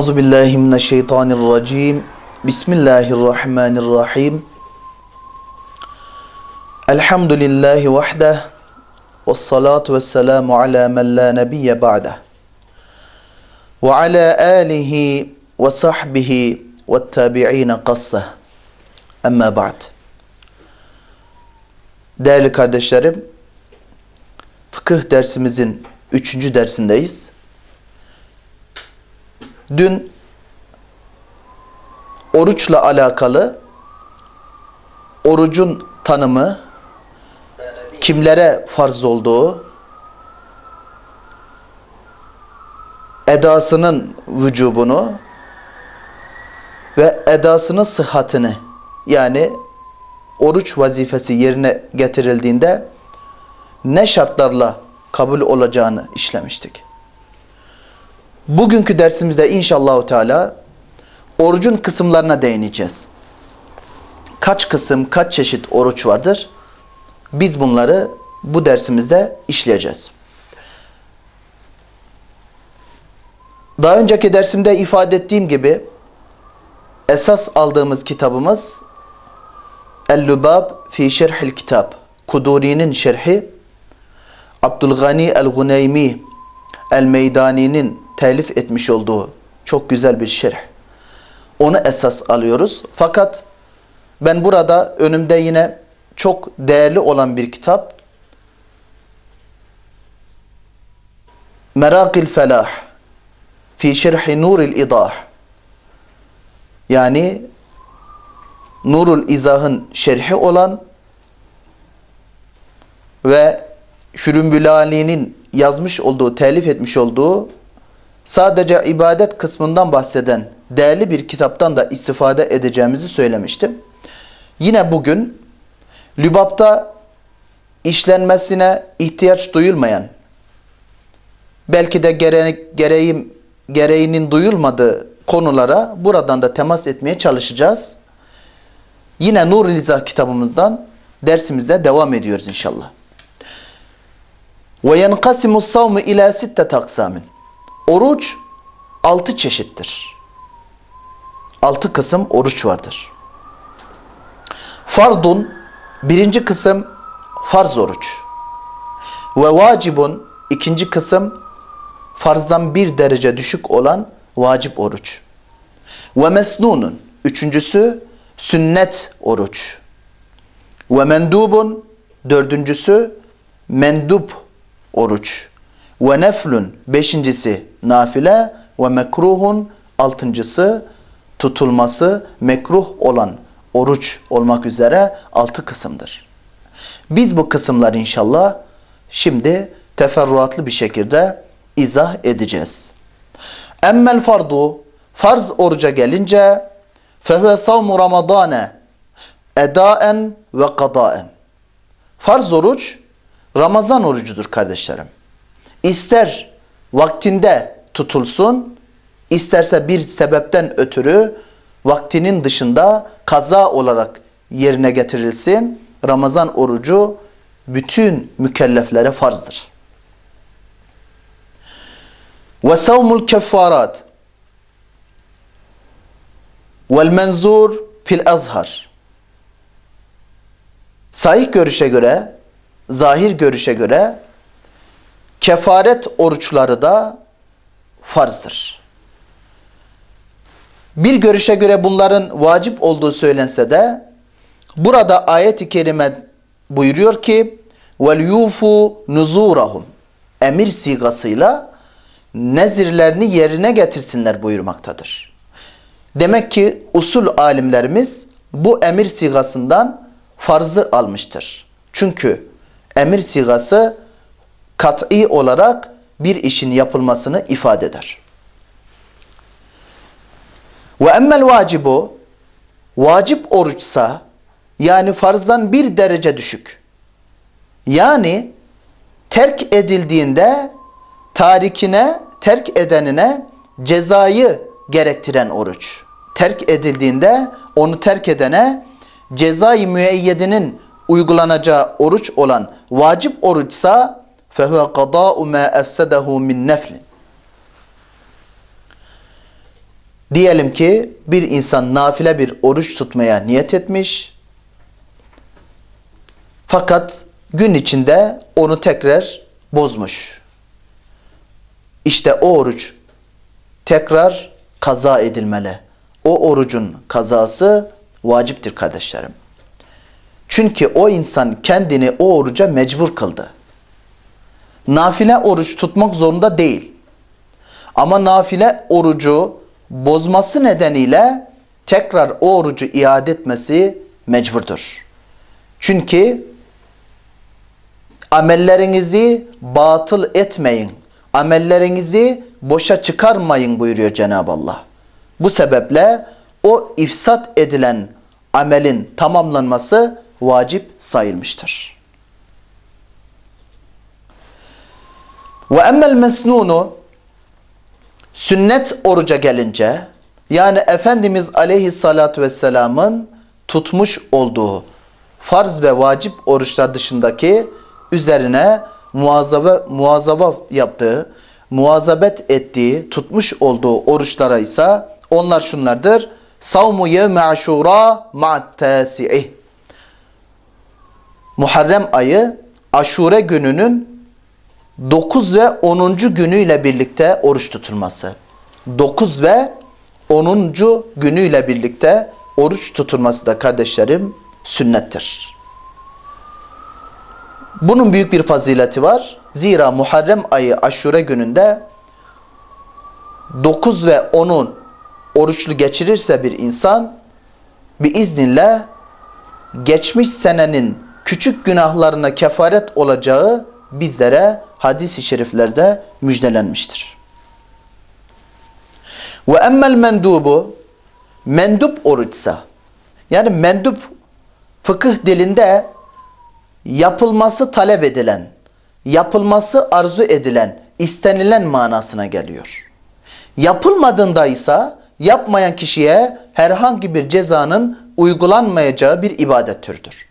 Euzu billahi mineşşeytanirracim. Bismillahirrahmanirrahim. Elhamdülillahi vahdeh. Ve salatu ve selamu ala men la nebiyye ba'deh. Ve ala alihi ve sahbihi ve tabi'ine kasseh. Amma ba'd. Değerli kardeşlerim, fıkıh dersimizin üçüncü dersindeyiz. Dün oruçla alakalı orucun tanımı, kimlere farz olduğu, edasının vücubunu ve edasının sıhhatini yani oruç vazifesi yerine getirildiğinde ne şartlarla kabul olacağını işlemiştik. Bugünkü dersimizde inşallah Teala orucun kısımlarına değineceğiz. Kaç kısım, kaç çeşit oruç vardır? Biz bunları bu dersimizde işleyeceğiz. Daha önceki dersimde ifade ettiğim gibi esas aldığımız kitabımız El-Lubab fi Şerhil Kitab. Kuduri'nin şerhi Abdülgani El-Guneymi El-Meydani'nin telif etmiş olduğu çok güzel bir şerh. Onu esas alıyoruz. Fakat ben burada önümde yine çok değerli olan bir kitap Merakil Felah fi şerhi Nuril İdah yani Nurul İzah'ın şerhi olan ve Şürümbülali'nin yazmış olduğu, telif etmiş olduğu sadece ibadet kısmından bahseden değerli bir kitaptan da istifade edeceğimizi söylemiştim. Yine bugün Lübap'ta işlenmesine ihtiyaç duyulmayan, belki de gere gereğim, gereğinin duyulmadığı konulara buradan da temas etmeye çalışacağız. Yine Nur-i Lizah kitabımızdan dersimize devam ediyoruz inşallah. Yenkasimu savmu ila sitte taksamin. Oruç altı çeşittir. Altı kısım oruç vardır. Fardun birinci kısım farz oruç. Ve vacibun ikinci kısım farzdan bir derece düşük olan vacip oruç. Ve mesnunun üçüncüsü sünnet oruç. Ve mendubun dördüncüsü mendup oruç. Ve neflun beşincisi nafile ve mekruhun altıncısı tutulması mekruh olan oruç olmak üzere altı kısımdır. Biz bu kısımları inşallah şimdi teferruatlı bir şekilde izah edeceğiz. Emmel fardu farz oruca gelince fehve savmu ramadane edaen ve kadaen. Farz oruç Ramazan orucudur kardeşlerim. İster vaktinde tutulsun, isterse bir sebepten ötürü vaktinin dışında kaza olarak yerine getirilsin. Ramazan orucu bütün mükelleflere farzdır. Ve savmul keffarat vel menzur fil azhar. Sahih görüşe göre zahir görüşe göre kefaret oruçları da farzdır. Bir görüşe göre bunların vacip olduğu söylense de burada ayet-i kerime buyuruyor ki وَلْيُوفُوا نُزُورَهُمْ Emir sigasıyla nezirlerini yerine getirsinler buyurmaktadır. Demek ki usul alimlerimiz bu emir sigasından farzı almıştır. Çünkü emir sigası kat'i olarak bir işin yapılmasını ifade eder. Ve emmel vacibu vacip oruçsa yani farzdan bir derece düşük. Yani terk edildiğinde tarikine, terk edenine cezayı gerektiren oruç. Terk edildiğinde onu terk edene cezai müeyyedinin uygulanacağı oruç olan vacip oruçsa fehuve kadâ'u mâ efsedehu min neflin. Diyelim ki bir insan nafile bir oruç tutmaya niyet etmiş. Fakat gün içinde onu tekrar bozmuş. İşte o oruç tekrar kaza edilmeli. O orucun kazası vaciptir kardeşlerim. Çünkü o insan kendini o oruca mecbur kıldı. Nafile oruç tutmak zorunda değil. Ama nafile orucu bozması nedeniyle tekrar o orucu iade etmesi mecburdur. Çünkü amellerinizi batıl etmeyin. Amellerinizi boşa çıkarmayın buyuruyor Cenab-ı Allah. Bu sebeple o ifsat edilen amelin tamamlanması vacip sayılmıştır. Ve emmel mesnunu sünnet oruca gelince yani Efendimiz aleyhissalatu vesselamın tutmuş olduğu farz ve vacip oruçlar dışındaki üzerine muazaba, muazaba yaptığı, muazabet ettiği, tutmuş olduğu oruçlara ise onlar şunlardır. Savmu yevme aşura ma'at tasi'ih. Muharrem ayı aşure gününün 9 ve 10. günüyle birlikte oruç tutulması. 9 ve 10. günüyle birlikte oruç tutulması da kardeşlerim sünnettir. Bunun büyük bir fazileti var. Zira Muharrem ayı aşure gününde 9 ve 10'un oruçlu geçirirse bir insan bir iznillah geçmiş senenin küçük günahlarına kefaret olacağı bizlere hadis-i şeriflerde müjdelenmiştir. Ve emmel mendubu mendup oruçsa yani mendup fıkıh dilinde yapılması talep edilen, yapılması arzu edilen, istenilen manasına geliyor. Yapılmadığında ise yapmayan kişiye herhangi bir cezanın uygulanmayacağı bir ibadet türüdür.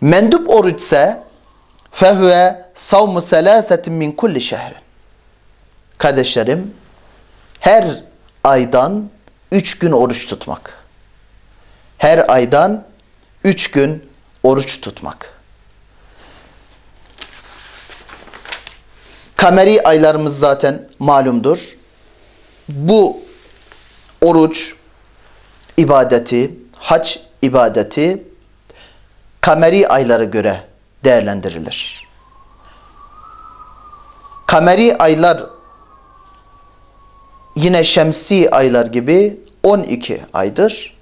Mendup oruç ise fehüve savmu selâsetin min kulli şehrin. Kardeşlerim, her aydan üç gün oruç tutmak. Her aydan üç gün oruç tutmak. Kameri aylarımız zaten malumdur. Bu oruç ibadeti, hac ibadeti kameri aylara göre değerlendirilir. Kameri aylar yine şemsi aylar gibi 12 aydır.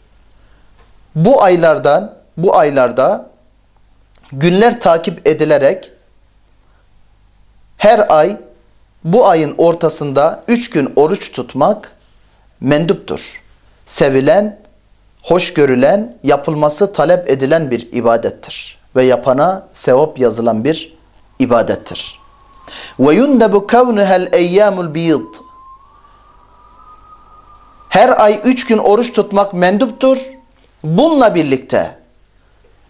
Bu aylardan, bu aylarda günler takip edilerek her ay bu ayın ortasında 3 gün oruç tutmak menduptur. Sevilen, hoş görülen, yapılması talep edilen bir ibadettir. Ve yapana sevap yazılan bir ibadettir. Ve yundebu kavnuhel eyyamul biyid. Her ay üç gün oruç tutmak menduptur. Bununla birlikte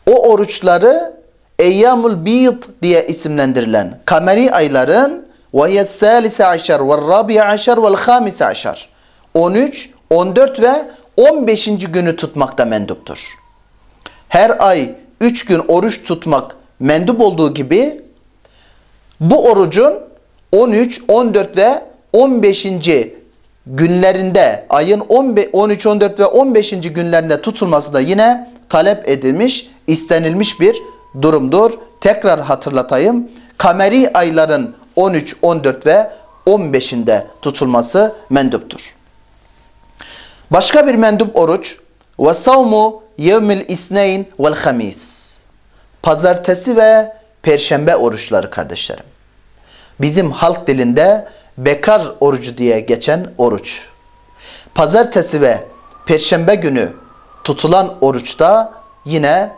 o oruçları eyyamul biyid diye isimlendirilen kameri ayların ve yessalise aşar ve rabi'a aşar ve hamise aşar. 13, 14 ve 15. günü tutmak da menduptur. Her ay 3 gün oruç tutmak mendup olduğu gibi bu orucun 13, 14 ve 15. günlerinde ayın 13, 14 ve 15. günlerinde tutulması da yine talep edilmiş, istenilmiş bir durumdur. Tekrar hatırlatayım. Kameri ayların 13, 14 ve 15'inde tutulması menduptur. Başka bir mendup oruç ve savmu yevmil isneyn vel hamis. Pazartesi ve perşembe oruçları kardeşlerim. Bizim halk dilinde bekar orucu diye geçen oruç. Pazartesi ve perşembe günü tutulan oruçta yine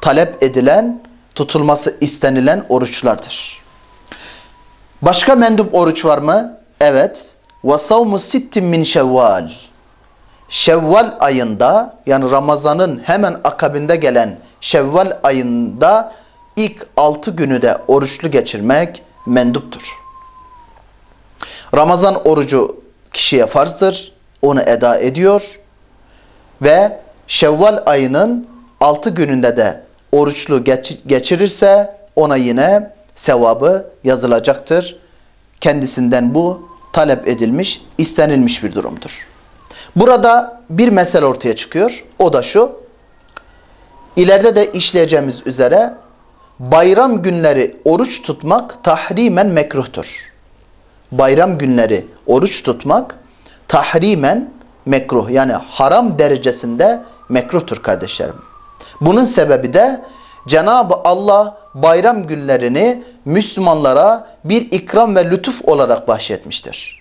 talep edilen, tutulması istenilen oruçlardır. Başka mendup oruç var mı? Evet. وَصَوْمُ سِتِّمْ min şevval. Şevval ayında yani Ramazan'ın hemen akabinde gelen Şevval ayında ilk altı günü de oruçlu geçirmek menduptur. Ramazan orucu kişiye farzdır. Onu eda ediyor. Ve Şevval ayının 6 gününde de oruçlu geç geçirirse ona yine sevabı yazılacaktır. Kendisinden bu talep edilmiş, istenilmiş bir durumdur. Burada bir mesele ortaya çıkıyor. O da şu. İleride de işleyeceğimiz üzere bayram günleri oruç tutmak tahrimen mekruhtur. Bayram günleri oruç tutmak tahrimen mekruh yani haram derecesinde mekruhtur kardeşlerim. Bunun sebebi de Cenab-ı Allah bayram günlerini Müslümanlara bir ikram ve lütuf olarak bahşetmiştir.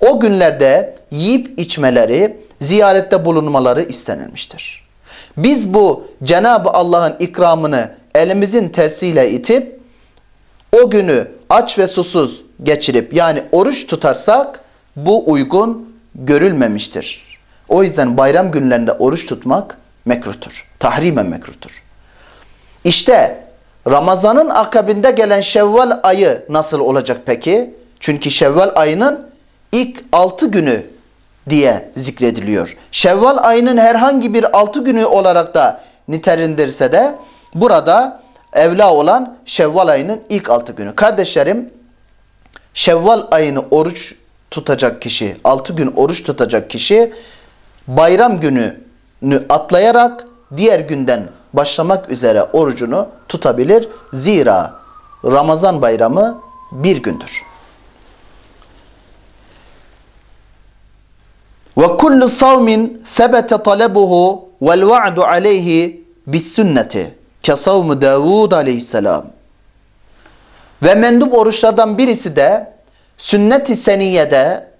O günlerde yiyip içmeleri, ziyarette bulunmaları istenilmiştir. Biz bu Cenab-ı Allah'ın ikramını elimizin tersiyle itip o günü aç ve susuz geçirip yani oruç tutarsak bu uygun görülmemiştir. O yüzden bayram günlerinde oruç tutmak mekruhtur. Tahrimen mekruhtur. İşte Ramazan'ın akabinde gelen Şevval ayı nasıl olacak peki? Çünkü Şevval ayının ilk altı günü diye zikrediliyor. Şevval ayının herhangi bir altı günü olarak da nitelendirse de burada evla olan Şevval ayının ilk altı günü. Kardeşlerim Şevval ayını oruç tutacak kişi, altı gün oruç tutacak kişi bayram gününü atlayarak diğer günden başlamak üzere orucunu tutabilir. Zira Ramazan bayramı bir gündür. Ve kullu savmin sebete talebuhu vel va'du aleyhi bis sünneti ke savmu Davud aleyhisselam. Ve mendup oruçlardan birisi de sünnet-i seniyede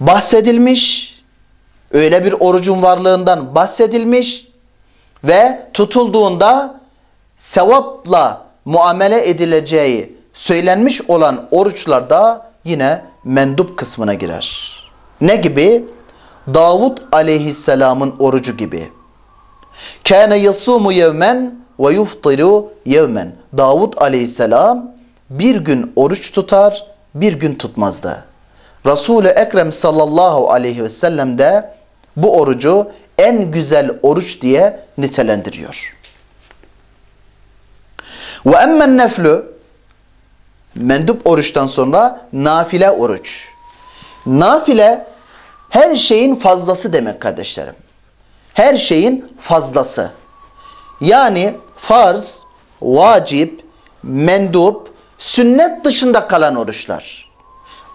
bahsedilmiş, öyle bir orucun varlığından bahsedilmiş ve tutulduğunda sevapla muamele edileceği söylenmiş olan oruçlarda yine mendup kısmına girer. Ne gibi? Davud aleyhisselamın orucu gibi. Kâne yasumu yevmen ve yuftiru yevmen. Davud aleyhisselam bir gün oruç tutar, bir gün tutmazdı. Resul-i Ekrem sallallahu aleyhi ve sellem de bu orucu en güzel oruç diye nitelendiriyor. Ve emmen neflü mendup oruçtan sonra nafile oruç. Nafile her şeyin fazlası demek kardeşlerim. Her şeyin fazlası. Yani farz, vacip, mendup, sünnet dışında kalan oruçlar.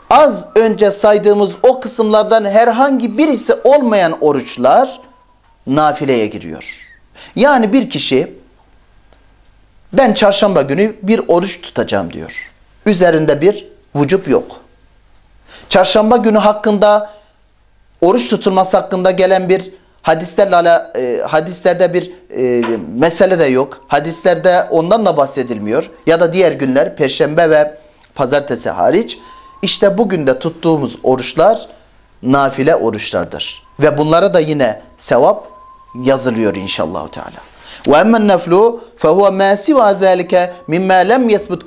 Az önce saydığımız o kısımlardan herhangi birisi olmayan oruçlar nafileye giriyor. Yani bir kişi ben çarşamba günü bir oruç tutacağım diyor. Üzerinde bir vücup yok. Çarşamba günü hakkında oruç tutulması hakkında gelen bir hadislerle e, hadislerde bir e, mesele de yok. Hadislerde ondan da bahsedilmiyor. Ya da diğer günler perşembe ve pazartesi hariç. İşte bugün de tuttuğumuz oruçlar nafile oruçlardır. Ve bunlara da yine sevap yazılıyor inşallah Teala. Ve emmen neflu fehuve ma siva zalike mimma lem yethbut.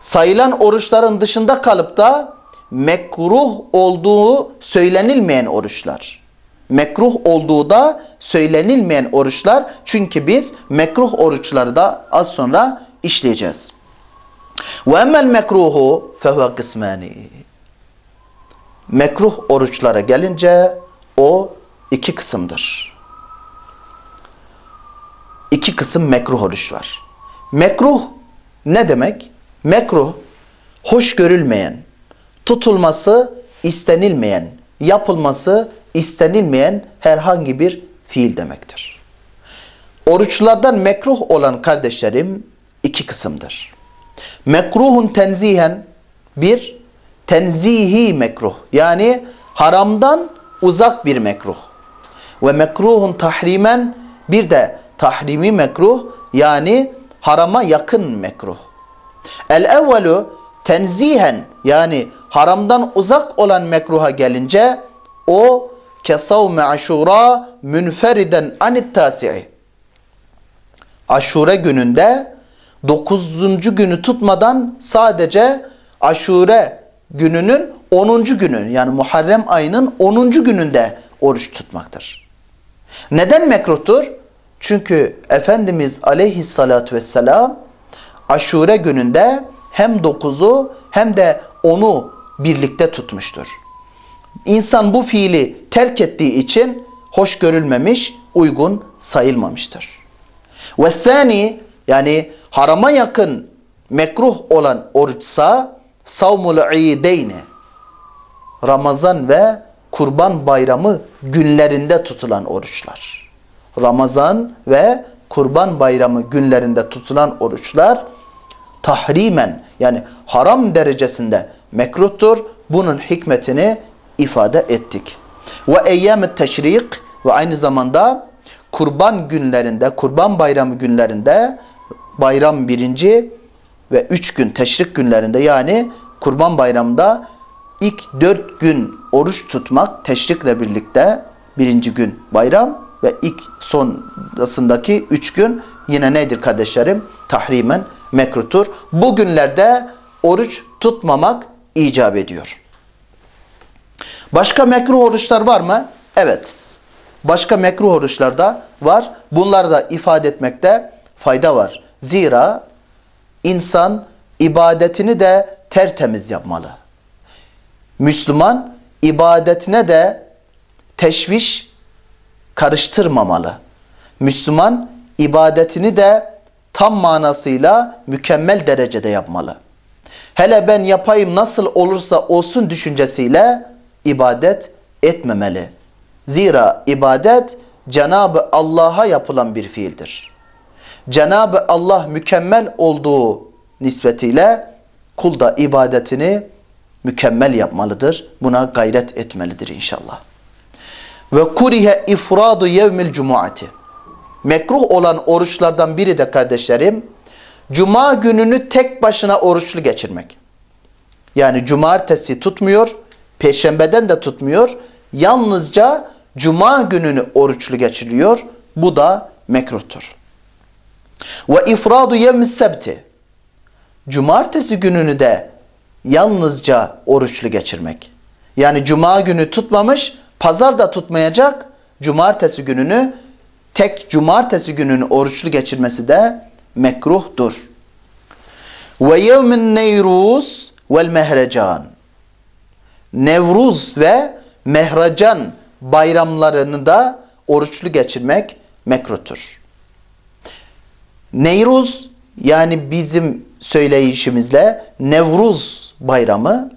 Sayılan oruçların dışında kalıp da mekruh olduğu söylenilmeyen oruçlar. Mekruh olduğu da söylenilmeyen oruçlar. Çünkü biz mekruh oruçları da az sonra işleyeceğiz. Emmel mekruhu fehuve kısmani. Mekruh oruçlara gelince o iki kısımdır. İki kısım mekruh oruç var. Mekruh ne demek? Mekruh hoş görülmeyen, tutulması istenilmeyen, yapılması istenilmeyen herhangi bir fiil demektir. Oruçlardan mekruh olan kardeşlerim iki kısımdır. Mekruhun tenzihen bir tenzihi mekruh yani haramdan uzak bir mekruh. Ve mekruhun tahrimen bir de tahrimi mekruh yani harama yakın mekruh. El evvelu tenzihen yani haramdan uzak olan mekruha gelince o kesavme aşura münferiden anit tasi'i. Aşure gününde dokuzuncu günü tutmadan sadece aşure gününün 10. günü yani Muharrem ayının 10. gününde oruç tutmaktır. Neden mekruhtur? Çünkü Efendimiz aleyhissalatü vesselam aşure gününde hem 9'u hem de 10'u birlikte tutmuştur. İnsan bu fiili terk ettiği için hoş görülmemiş, uygun sayılmamıştır. Ve thani yani harama yakın mekruh olan oruçsa savmul ideyni Ramazan ve Kurban Bayramı günlerinde tutulan oruçlar. Ramazan ve Kurban Bayramı günlerinde tutulan oruçlar tahrimen yani haram derecesinde mekruhtur. Bunun hikmetini ifade ettik. Ve eyyam teşrik ve aynı zamanda kurban günlerinde, kurban bayramı günlerinde bayram birinci ve üç gün teşrik günlerinde yani kurban bayramında ilk dört gün oruç tutmak teşrikle birlikte birinci gün bayram ve ilk sonrasındaki üç gün yine nedir kardeşlerim? Tahrimen mekruhtur. Bu günlerde oruç tutmamak icap ediyor. Başka mekruh oruçlar var mı? Evet. Başka mekruh oruçlar da var. Bunları da ifade etmekte fayda var. Zira insan ibadetini de tertemiz yapmalı. Müslüman ibadetine de teşviş karıştırmamalı. Müslüman ibadetini de tam manasıyla mükemmel derecede yapmalı. Hele ben yapayım nasıl olursa olsun düşüncesiyle ibadet etmemeli. Zira ibadet Cenab-ı Allah'a yapılan bir fiildir. Cenab-ı Allah mükemmel olduğu nispetiyle kul da ibadetini mükemmel yapmalıdır. Buna gayret etmelidir inşallah. Ve kurihe ifradu yevmil cumuati. Mekruh olan oruçlardan biri de kardeşlerim, cuma gününü tek başına oruçlu geçirmek. Yani cumartesi tutmuyor, peşembeden de tutmuyor. Yalnızca cuma gününü oruçlu geçiriyor. Bu da mekruhtur. Ve ifradu yevmis sebti. Cumartesi gününü de yalnızca oruçlu geçirmek. Yani cuma günü tutmamış, pazar da tutmayacak. Cumartesi gününü tek cumartesi gününü oruçlu geçirmesi de mekruhtur. Ve yevmin neyruz vel mehrecan. Nevruz ve mehracan bayramlarını da oruçlu geçirmek mekruhtur. Neyruz yani bizim söyleyişimizle Nevruz bayramı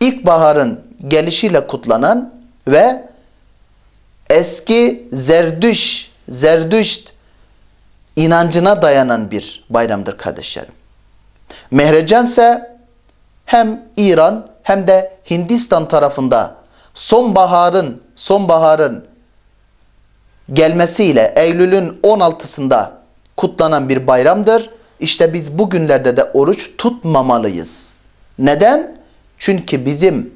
ilkbaharın gelişiyle kutlanan ve eski Zerdüş, Zerdüşt inancına dayanan bir bayramdır kardeşlerim. Mehrecan ise hem İran hem de Hindistan tarafında sonbaharın sonbaharın gelmesiyle Eylül'ün 16'sında kutlanan bir bayramdır. İşte biz bugünlerde de oruç tutmamalıyız. Neden? Çünkü bizim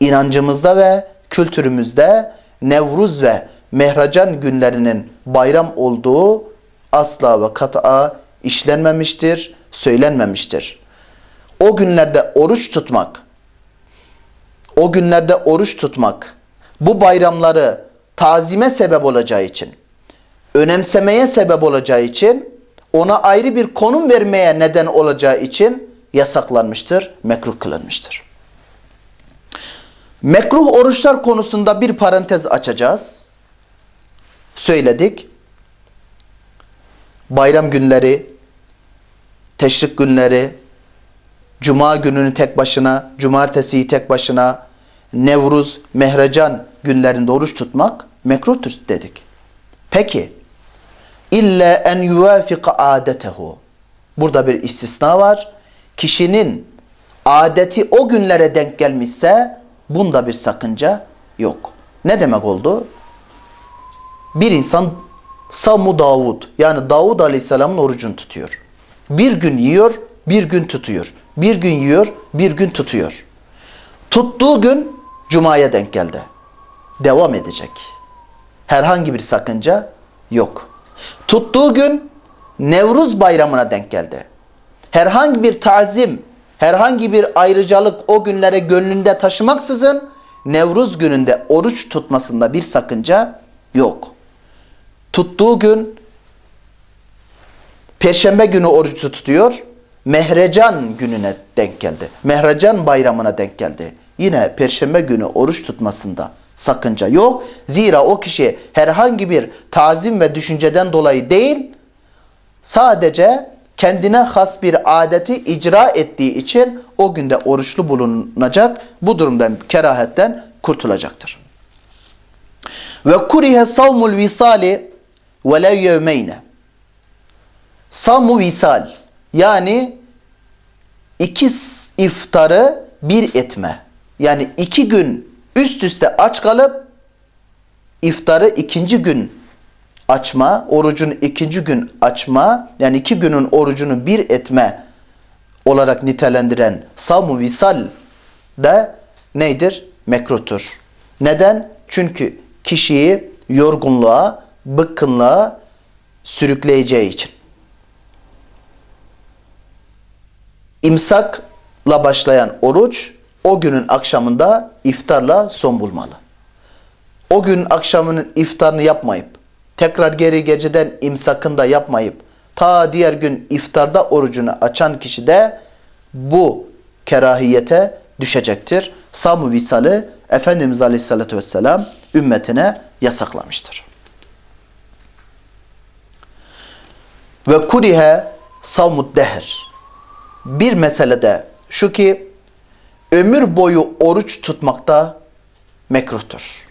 inancımızda ve kültürümüzde Nevruz ve Mehracan günlerinin bayram olduğu asla ve kat'a işlenmemiştir, söylenmemiştir. O günlerde oruç tutmak, o günlerde oruç tutmak, bu bayramları tazime sebep olacağı için, önemsemeye sebep olacağı için, ona ayrı bir konum vermeye neden olacağı için yasaklanmıştır, mekruh kılınmıştır. Mekruh oruçlar konusunda bir parantez açacağız. Söyledik. Bayram günleri, teşrik günleri, cuma gününü tek başına, cumartesiyi tek başına, Nevruz, Mehrecan günlerinde oruç tutmak mekruhtur dedik. Peki, illa en yuvafika adetehu. Burada bir istisna var. Kişinin adeti o günlere denk gelmişse bunda bir sakınca yok. Ne demek oldu? Bir insan Samu Davud yani Davud Aleyhisselam'ın orucunu tutuyor. Bir gün yiyor, bir gün tutuyor. Bir gün yiyor, bir gün tutuyor. Tuttuğu gün Cuma'ya denk geldi. Devam edecek. Herhangi bir sakınca yok. Tuttuğu gün Nevruz bayramına denk geldi. Herhangi bir tazim herhangi bir ayrıcalık o günlere gönlünde taşımaksızın Nevruz gününde oruç tutmasında bir sakınca yok. Tuttuğu gün Perşembe günü orucu tutuyor. Mehrecan gününe denk geldi. Mehrecan bayramına denk geldi. Yine perşembe günü oruç tutmasında sakınca yok. Zira o kişi herhangi bir tazim ve düşünceden dolayı değil, sadece kendine has bir adeti icra ettiği için o günde oruçlu bulunacak. Bu durumdan kerahetten kurtulacaktır. Ve kurihe savmul visali velev yevmeyne. Savmu visal yani iki iftarı bir etme. Yani iki gün üst üste aç kalıp iftarı ikinci gün açma, orucun ikinci gün açma, yani iki günün orucunu bir etme olarak nitelendiren savmu visal de nedir? Mekruhtur. Neden? Çünkü kişiyi yorgunluğa, bıkkınlığa sürükleyeceği için. İmsakla başlayan oruç o günün akşamında iftarla son bulmalı. O gün akşamının iftarını yapmayıp tekrar geri geceden imsakında yapmayıp ta diğer gün iftarda orucunu açan kişi de bu kerahiyete düşecektir. Samu visali Efendimiz Aleyhisselatü Vesselam ümmetine yasaklamıştır. Ve kurihe savmud dehr. Bir meselede şu ki ömür boyu oruç tutmakta mekruhtur.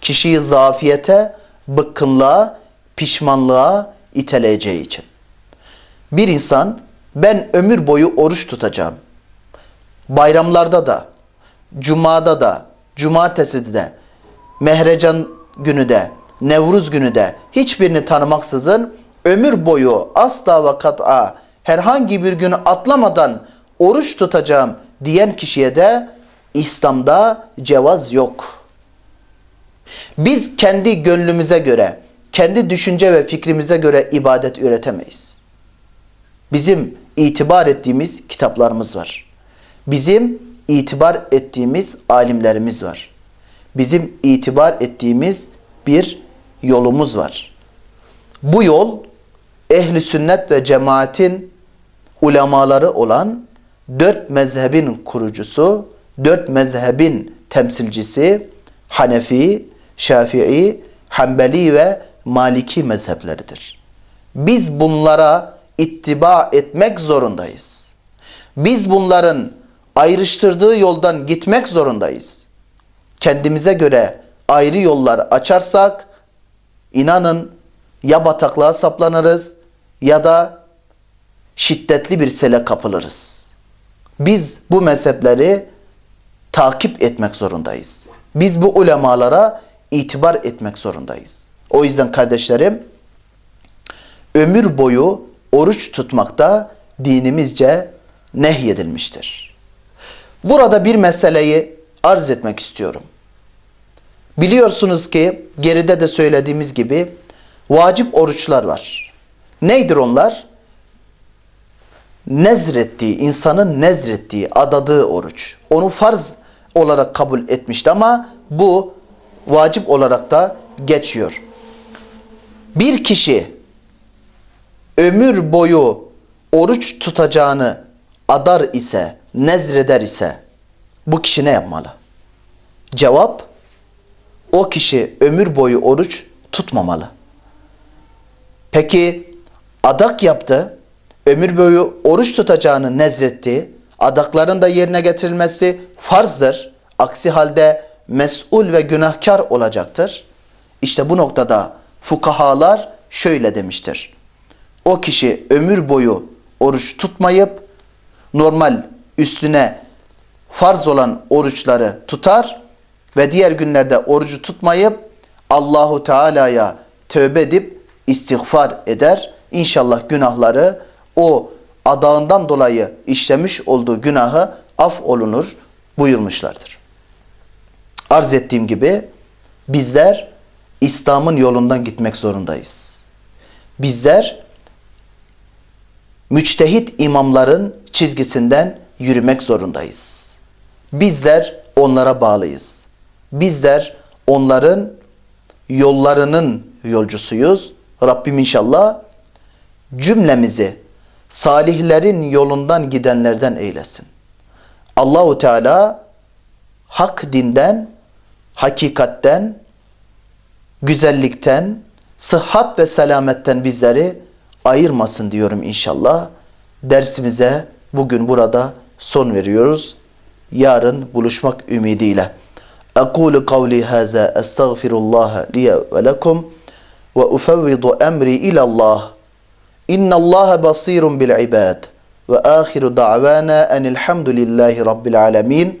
Kişiyi zafiyete, bıkkınlığa, pişmanlığa iteleyeceği için. Bir insan ben ömür boyu oruç tutacağım. Bayramlarda da, cumada da, cumartesi de, mehrecan günü de, nevruz günü de hiçbirini tanımaksızın ömür boyu asla ve kat'a herhangi bir günü atlamadan oruç tutacağım diyen kişiye de İslam'da cevaz yok. Biz kendi gönlümüze göre, kendi düşünce ve fikrimize göre ibadet üretemeyiz. Bizim itibar ettiğimiz kitaplarımız var. Bizim itibar ettiğimiz alimlerimiz var. Bizim itibar ettiğimiz bir yolumuz var. Bu yol ehli sünnet ve cemaatin ulemaları olan dört mezhebin kurucusu, dört mezhebin temsilcisi Hanefi, Şafii, Hanbeli ve Maliki mezhepleridir. Biz bunlara ittiba etmek zorundayız. Biz bunların ayrıştırdığı yoldan gitmek zorundayız. Kendimize göre ayrı yollar açarsak inanın ya bataklığa saplanırız ya da şiddetli bir sele kapılırız. Biz bu mezhepleri takip etmek zorundayız. Biz bu ulemalara itibar etmek zorundayız. O yüzden kardeşlerim ömür boyu oruç tutmakta dinimizce nehyedilmiştir. Burada bir meseleyi arz etmek istiyorum. Biliyorsunuz ki geride de söylediğimiz gibi vacip oruçlar var. Neydir onlar? Nezrettiği, insanın nezrettiği, adadığı oruç. Onu farz olarak kabul etmişti ama bu vacip olarak da geçiyor. Bir kişi ömür boyu oruç tutacağını adar ise, nezreder ise bu kişi ne yapmalı? Cevap o kişi ömür boyu oruç tutmamalı. Peki adak yaptı, ömür boyu oruç tutacağını nezretti, adakların da yerine getirilmesi farzdır. Aksi halde mesul ve günahkar olacaktır. İşte bu noktada fukahalar şöyle demiştir. O kişi ömür boyu oruç tutmayıp normal üstüne farz olan oruçları tutar ve diğer günlerde orucu tutmayıp Allahu Teala'ya tövbe edip istiğfar eder. İnşallah günahları o adağından dolayı işlemiş olduğu günahı af olunur buyurmuşlardır. Arz ettiğim gibi bizler İslam'ın yolundan gitmek zorundayız. Bizler müçtehit imamların çizgisinden yürümek zorundayız. Bizler onlara bağlıyız. Bizler onların yollarının yolcusuyuz. Rabbim inşallah cümlemizi salihlerin yolundan gidenlerden eylesin. Allahu Teala hak dinden, hakikatten, güzellikten, sıhhat ve selametten bizleri ayırmasın diyorum inşallah. Dersimize bugün burada son veriyoruz. Yarın buluşmak ümidiyle. أقول قولي هذا أستغفر الله لي ولكم وأفوض أمري إلى الله إن الله بصير بالعباد وآخر دعوانا أن الحمد لله رب العالمين